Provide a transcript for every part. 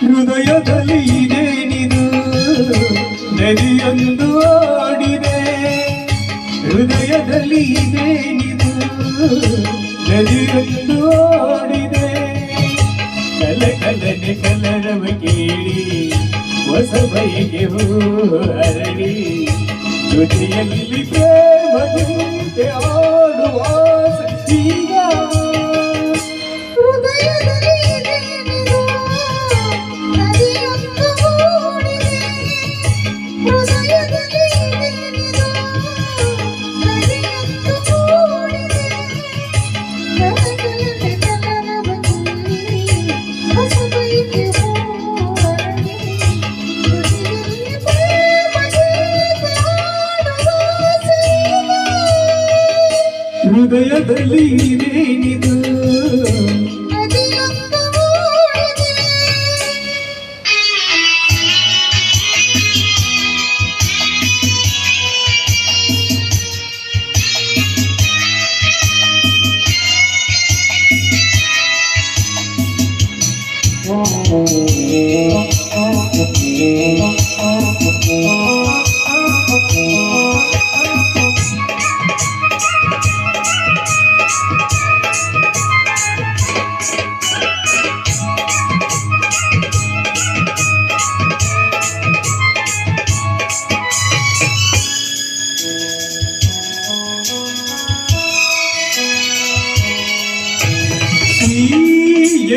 ಹೃದಯದಲ್ಲಿ ನೀನು ನದಿಯೊಂದು ಆಡಿದೆ. ಹೃದಯದಲ್ಲಿ ನೀನು ನದಿಯೊಂದು ಆಡಿದೆ. ಕಲ ಕಲನೆ ಕಲರವ ಕೇಳಿ ಹೊಸ ಬಯಕೆ ಹೂ ಹರಡಿ ಜೊತೆಯಲ್ಲಿ ಪ್ರೇಮದಂತೆ ಆಡುವ ಹೃದಯದಲ್ಲಿ ಇದೇನಿದು ನದಿಯೊಂದು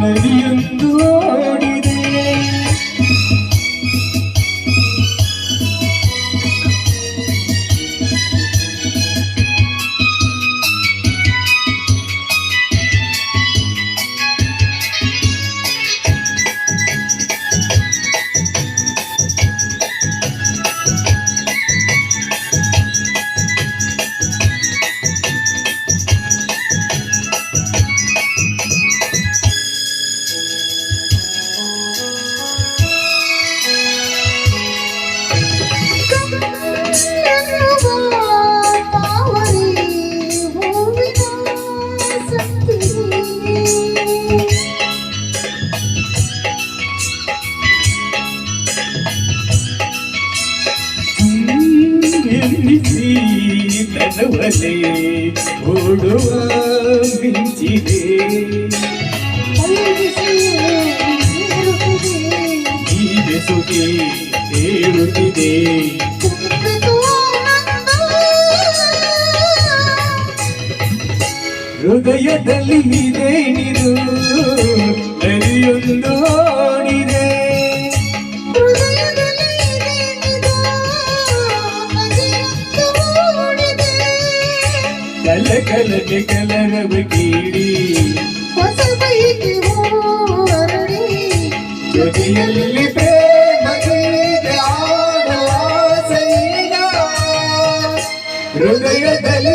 ನದಿಯೊಂದು ಎನ್ನಿಸಿ ತನವಲೆ ಓಡುವ ಮಿಂಚಿದೆ ಈ ಬೆಸುಗೆ ತೇಳುತ್ತಿದೆ ಹೃದಯದಲ್ಲಿ ಇದೇನಿದು ನದಿಯೊಂದು ಓಡಿದೆ ನೆನಪಿಡಿ ಹೊಸಬೈಗೆ ಹೋರಡಿ ಜೊತೆಯಲ್ಲಿ ಪ್ರೇಮಗಳಿಗೆ ಹೃದಯದಲ್ಲಿ